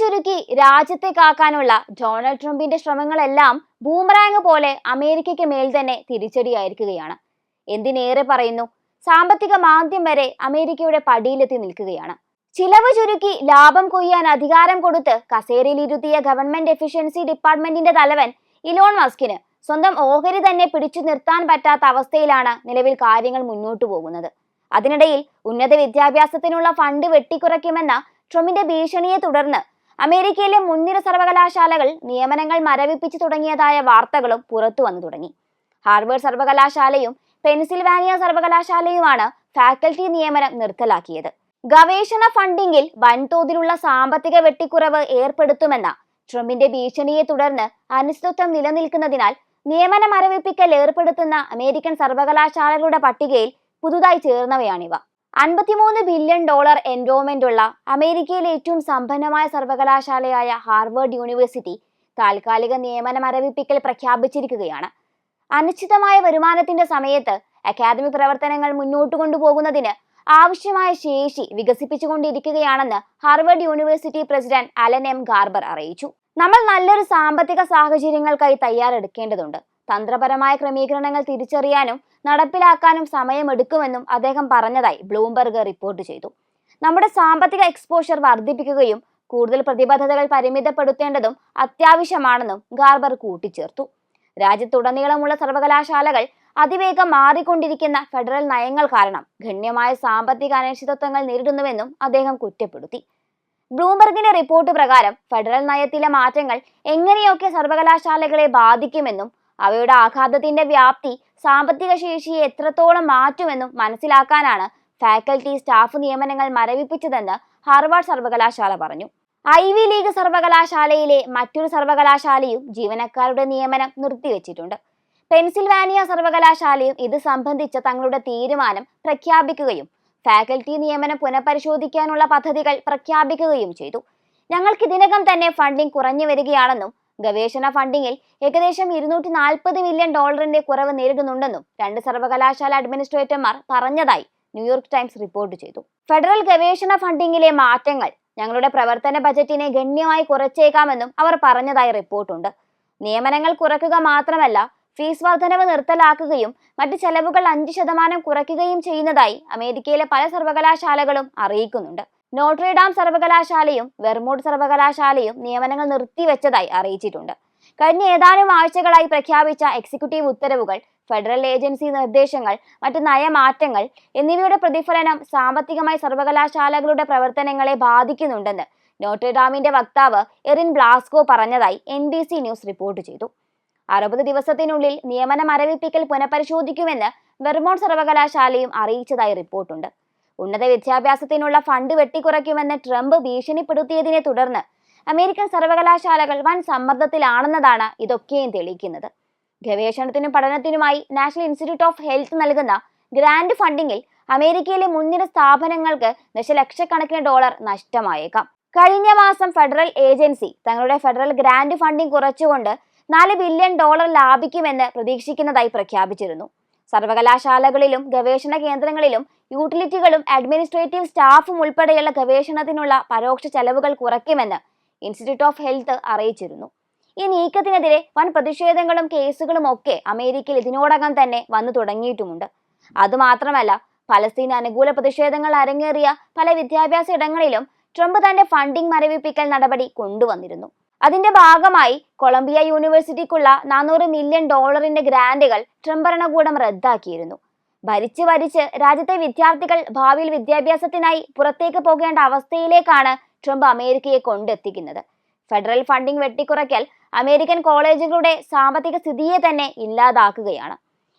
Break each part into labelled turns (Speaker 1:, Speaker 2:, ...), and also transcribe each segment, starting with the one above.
Speaker 1: ചുരുക്കി രാജ്യത്തെ കാക്കാനുള്ള ഡൊണാൾഡ് ട്രംപിന്റെ ശ്രമങ്ങളെല്ലാം ബൂമറാങ് പോലെ അമേരിക്കയ്ക്ക് മേൽ തന്നെ തിരിച്ചടിയായിരിക്കുകയാണ്. എന്തിനേറെ പറയുന്നു? സാമ്പത്തിക മാന്ദ്യം വരെ അമേരിക്കയുടെ പടിയിലെത്തി നിൽക്കുകയാണ്. ചിലവ് ചുരുക്കി ലാഭം കൊയ്യാൻ അധികാരം കൊടുത്ത് കസേരയിലിരുത്തിയ ഗവൺമെന്റ് എഫിഷ്യൻസി ഡിപ്പാർട്ട്മെന്റിന്റെ തലവൻ ഇലോൺ മസ്കിന് സ്വന്തം ഓഹരി തന്നെ പിടിച്ചു നിർത്താൻ പറ്റാത്ത അവസ്ഥയിലാണ് നിലവിൽ കാര്യങ്ങൾ മുന്നോട്ട് പോകുന്നത്. അതിനിടയിൽ ഉന്നത വിദ്യാഭ്യാസത്തിനുള്ള ഫണ്ട് വെട്ടിക്കുറയ്ക്കുമെന്ന ട്രംപിന്റെ ഭീഷണിയെ തുടർന്ന് അമേരിക്കയിലെ മുൻനിര സർവകലാശാലകൾ നിയമനങ്ങൾ മരവിപ്പിച്ചു തുടങ്ങിയതായ വാർത്തകളും പുറത്തു വന്നു തുടങ്ങി. ഹാർവേർഡ് സർവകലാശാലയും പെൻസിൽവാനിയ സർവകലാശാലയുമാണ് ഫാക്കൽറ്റി നിയമനം നിർത്തലാക്കിയത്. ഗവേഷണ ഫണ്ടിംഗിൽ വൻതോതിലുള്ള സാമ്പത്തിക വെട്ടിക്കുറവ് ഏർപ്പെടുത്തുമെന്ന ട്രംപിന്റെ ഭീഷണിയെ തുടർന്ന് അനിശ്ചിതത്വം നിലനിൽക്കുന്നതിനാൽ നിയമന മരവിപ്പിക്കൽ ഏർപ്പെടുത്തുന്ന അമേരിക്കൻ സർവകലാശാലകളുടെ പട്ടികയിൽ പുതുതായി ചേർന്നവയാണിവ. അൻപത്തിമൂന്ന് ബില്യൺ ഡോളർ എൻറോൾമെന്റ് ഉള്ള അമേരിക്കയിലെ ഏറ്റവും സമ്പന്നമായ സർവകലാശാലയായ ഹാർവേഡ് യൂണിവേഴ്സിറ്റി താൽക്കാലിക നിയമന മരവിപ്പിക്കൽ പ്രഖ്യാപിച്ചിരിക്കുകയാണ്. അനിശ്ചിതമായ വരുമാനത്തിന്റെ സമയത്ത് അക്കാദമിക് പ്രവർത്തനങ്ങൾ മുന്നോട്ട് കൊണ്ടുപോകുന്നതിന് ആവശ്യമായ ശേഷി വികസിപ്പിച്ചുകൊണ്ടിരിക്കുകയാണെന്ന് Harvard University President Alan M Garber അറിയിച്ചു. നമ്മൾ നല്ലൊരു സാമ്പത്തിക സാഹചര്യങ്ങൾക്കായി തയ്യാറെടുക്കേണ്ടതുണ്ട്. തന്ത്രപരമായ ക്രമീകരണങ്ങൾ തിരിച്ചറിയാനും നടപ്പിലാക്കാനും സമയമെടുക്കുമെന്നും അദ്ദേഹം പറഞ്ഞതായി ബ്ലൂംബർഗ് റിപ്പോർട്ട് ചെയ്തു. നമ്മുടെ സാമ്പത്തിക എക്സ്പോഷർ വർദ്ധിപ്പിക്കുകയും കൂടുതൽ പ്രതിബദ്ധതകൾ പരിമിതപ്പെടുത്തേണ്ടതും അത്യാവശ്യമാണെന്നും ഗാർബർ കൂട്ടിച്ചേർത്തു. രാജ്യത്തുടനീളമുള്ള സർവകലാശാലകൾ അതിവേഗം മാറിക്കൊണ്ടിരിക്കുന്ന ഫെഡറൽ നയങ്ങൾ കാരണം ഗണ്യമായ സാമ്പത്തിക അനിശ്ചിതത്വങ്ങൾ നേരിടുന്നുവെന്നും അദ്ദേഹം കുറ്റപ്പെടുത്തി. ബ്ലൂംബർഗിന്റെ റിപ്പോർട്ട് പ്രകാരം ഫെഡറൽ നയത്തിലെ മാറ്റങ്ങൾ എങ്ങനെയൊക്കെ സർവകലാശാലകളെ ബാധിക്കുമെന്നും അവയുടെ ആഘാതത്തിന്റെ വ്യാപ്തി സാമ്പത്തിക ശേഷിയെ എത്രത്തോളം മാറ്റുമെന്നും മനസ്സിലാക്കാനാണ് ഫാക്കൽറ്റി സ്റ്റാഫ് നിയമനങ്ങൾ മരവിപ്പിച്ചതെന്ന് ഹാർവാർഡ് സർവകലാശാല പറഞ്ഞു. ഐ വി ലീഗ് സർവകലാശാലയിലെ മറ്റൊരു സർവകലാശാലയും ജീവനക്കാരുടെ നിയമനം നിർത്തിവെച്ചിട്ടുണ്ട്. പെൻസിൽവാനിയ സർവകലാശാലയും ഇത് സംബന്ധിച്ച തങ്ങളുടെ തീരുമാനം പ്രഖ്യാപിക്കുകയും ഫാക്കൽറ്റി നിയമനം പുനഃപരിശോധിക്കാനുള്ള പദ്ധതികൾ പ്രഖ്യാപിക്കുകയും ചെയ്തു. ഞങ്ങൾക്ക് ഇതിനകം തന്നെ ഫണ്ടിംഗ് കുറഞ്ഞു വരികയാണെന്നും ഗവേഷണ ഫണ്ടിങ്ങിൽ ഏകദേശം ഇരുന്നൂറ്റി നാൽപ്പത് മില്യൺ ഡോളറിന്റെ കുറവ് നേരിടുന്നുണ്ടെന്നും രണ്ട് സർവകലാശാല അഡ്മിനിസ്ട്രേറ്റർമാർ പറഞ്ഞതായി ന്യൂയോർക്ക് ടൈംസ് റിപ്പോർട്ട് ചെയ്തു. ഫെഡറൽ ഗവേഷണ ഫണ്ടിങ്ങിലെ മാറ്റങ്ങൾ ഞങ്ങളുടെ പ്രവർത്തന ബജറ്റിനെ ഗണ്യമായി കുറച്ചേക്കാമെന്നും അവർ പറഞ്ഞതായി റിപ്പോർട്ടുണ്ട്. നിയമനങ്ങൾ കുറയ്ക്കുക മാത്രമല്ല ഫീസ് വർധനവ് നിർത്തലാക്കുകയും മറ്റ് ചെലവുകൾ അഞ്ച് ശതമാനം കുറയ്ക്കുകയും ചെയ്യുന്നതായി അമേരിക്കയിലെ പല സർവകലാശാലകളും അറിയിക്കുന്നുണ്ട്. നോട്രേഡാം സർവകലാശാലയും വെർമോഡ് സർവകലാശാലയും നിയമനങ്ങൾ നിർത്തിവെച്ചതായി അറിയിച്ചിട്ടുണ്ട്. കഴിഞ്ഞ ഏതാനും ആഴ്ചകളായി പ്രഖ്യാപിച്ച എക്സിക്യൂട്ടീവ് ഉത്തരവുകൾ ഫെഡറൽ ഏജൻസി നിർദ്ദേശങ്ങൾ മറ്റ് നയമാറ്റങ്ങൾ എന്നിവയുടെ പ്രതിഫലനം സാമ്പത്തികമായി സർവകലാശാലകളുടെ പ്രവർത്തനങ്ങളെ ബാധിക്കുന്നുണ്ടെന്ന് നോട്രിഡാമിന്റെ വക്താവ് എറിൻ ബ്ലാസ്കോ പറഞ്ഞതായി എൻ സി ന്യൂസ് റിപ്പോർട്ട് ചെയ്തു. അറുപത് ദിവസത്തിനുള്ളിൽ നിയമനം മരവിപ്പിക്കൽ പുനഃപരിശോധിക്കുമെന്ന് വെർമോൺ സർവകലാശാലയും അറിയിച്ചതായി റിപ്പോർട്ടുണ്ട്. ഉന്നത വിദ്യാഭ്യാസത്തിനുള്ള ഫണ്ട് വെട്ടിക്കുറയ്ക്കുമെന്ന് ട്രംപ് ഭീഷണിപ്പെടുത്തിയതിനെ തുടർന്ന് അമേരിക്കൻ സർവകലാശാലകൾ വൻ സമ്മർദ്ദത്തിലാണെന്നതാണ് ഇതൊക്കെയും തെളിയിക്കുന്നത്. ഗവേഷണത്തിനും പഠനത്തിനുമായി നാഷണൽ ഇൻസ്റ്റിറ്റ്യൂട്ട് ഓഫ് ഹെൽത്ത് നൽകുന്ന ഗ്രാൻഡ് ഫണ്ടിങ്ങിൽ അമേരിക്കയിലെ മുൻനിര സ്ഥാപനങ്ങൾക്ക് ദശലക്ഷക്കണക്കിന് ഡോളർ നഷ്ടമായേക്കാം. കഴിഞ്ഞ മാസം ഫെഡറൽ ഏജൻസി തങ്ങളുടെ ഫെഡറൽ ഗ്രാൻഡ് ഫണ്ടിംഗ് കുറച്ചുകൊണ്ട് നാല് ബില്യൺ ഡോളർ ലാഭിക്കുമെന്ന് പ്രതീക്ഷിക്കുന്നതായി പ്രഖ്യാപിച്ചിരുന്നു. സർവകലാശാലകളിലും ഗവേഷണ കേന്ദ്രങ്ങളിലും യൂട്ടിലിറ്റികളും അഡ്മിനിസ്ട്രേറ്റീവ് സ്റ്റാഫും ഉൾപ്പെടെയുള്ള ഗവേഷണത്തിനുള്ള പരോക്ഷ ചെലവുകൾ കുറയ്ക്കുമെന്ന് ഇൻസ്റ്റിറ്റ്യൂട്ട് ഓഫ് ഹെൽത്ത് അറിയിച്ചിരുന്നു. ഈ നീക്കത്തിനെതിരെ വൻ പ്രതിഷേധങ്ങളും കേസുകളും ഒക്കെ അമേരിക്കയിൽ ഇതിനോടകം തന്നെ വന്നു തുടങ്ങിയിട്ടുമുണ്ട്. അതുമാത്രമല്ല പലസ്തീൻ അനുകൂല പ്രതിഷേധങ്ങൾ അരങ്ങേറിയ പല വിദ്യാഭ്യാസ ഇടങ്ങളിലും ട്രംപ് തന്റെ ഫണ്ടിംഗ് മരവിപ്പിക്കൽ നടപടി കൊണ്ടുവന്നിരുന്നു. അതിന്റെ ഭാഗമായി കൊളംബിയ യൂണിവേഴ്സിറ്റിക്കുള്ള നാനൂറ് മില്യൺ ഡോളറിന്റെ ഗ്രാന്റുകൾ ട്രംപ് ഭരണകൂടം റദ്ദാക്കിയിരുന്നു. ഭരിച്ചു ഭരിച്ച് രാജ്യത്തെ വിദ്യാർത്ഥികൾ ഭാവിയിൽ വിദ്യാഭ്യാസത്തിനായി പുറത്തേക്ക് പോകേണ്ട അവസ്ഥയിലേക്കാണ് ട്രംപ് അമേരിക്കയെ കൊണ്ടെത്തിക്കുന്നത്. ഫെഡറൽ ഫണ്ടിംഗ് വെട്ടിക്കുറയ്ക്കൽ അമേരിക്കൻ കോളേജുകളുടെ സാമ്പത്തിക സ്ഥിതിയെ തന്നെ ഇല്ലാതാക്കുകയാണ്.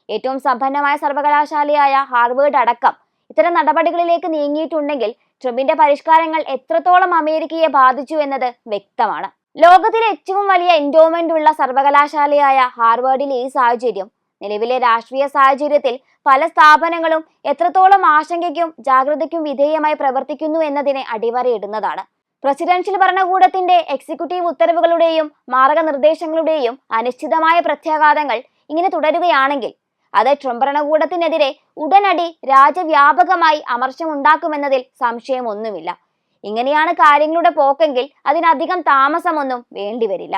Speaker 1: ഏറ്റവും സമ്പന്നമായ സർവകലാശാലയായ ഹാർവേഡ് അടക്കം ഇത്തരം നടപടികളിലേക്ക് നീങ്ങിയിട്ടുണ്ടെങ്കിൽ ട്രംപിന്റെ പരിഷ്കാരങ്ങൾ എത്രത്തോളം അമേരിക്കയെ ബാധിച്ചു എന്നത് വ്യക്തമാണ്. ലോകത്തിലെ ഏറ്റവും വലിയ എൻഡോമെന്റ് ഉള്ള സർവകലാശാലയായ ഹാർവാർഡിലെ ഈ സാഹചര്യം. നിലവിലെ രാഷ്ട്രീയ സാഹചര്യത്തിൽ പല സ്ഥാപനങ്ങളും എത്രത്തോളം ആശങ്കയ്ക്കും ജാഗ്രതയ്ക്കും വിധേയമായി പ്രവർത്തിക്കുന്നു എന്നതിനെ അടിവരയിടുന്നതാണ്. പ്രസിഡൻഷ്യൽ ഭരണകൂടത്തിന്റെ എക്സിക്യൂട്ടീവ് ഉത്തരവുകളുടെയും മാർഗനിർദ്ദേശങ്ങളുടെയും അനിശ്ചിതമായ പ്രത്യാഘാതങ്ങൾ ഇങ്ങനെ തുടരുകയാണെങ്കിൽ അത് ട്രംപ് ഭരണകൂടത്തിനെതിരെ ഉടനടി രാജ്യവ്യാപകമായി അമർശമുണ്ടാക്കുമെന്നതിൽ സംശയമൊന്നുമില്ല. ഇങ്ങനെയാണ് കാര്യങ്ങളുടെ പോക്കെങ്കിൽ അതിനധികം താമസമൊന്നും വേണ്ടിവരില്ല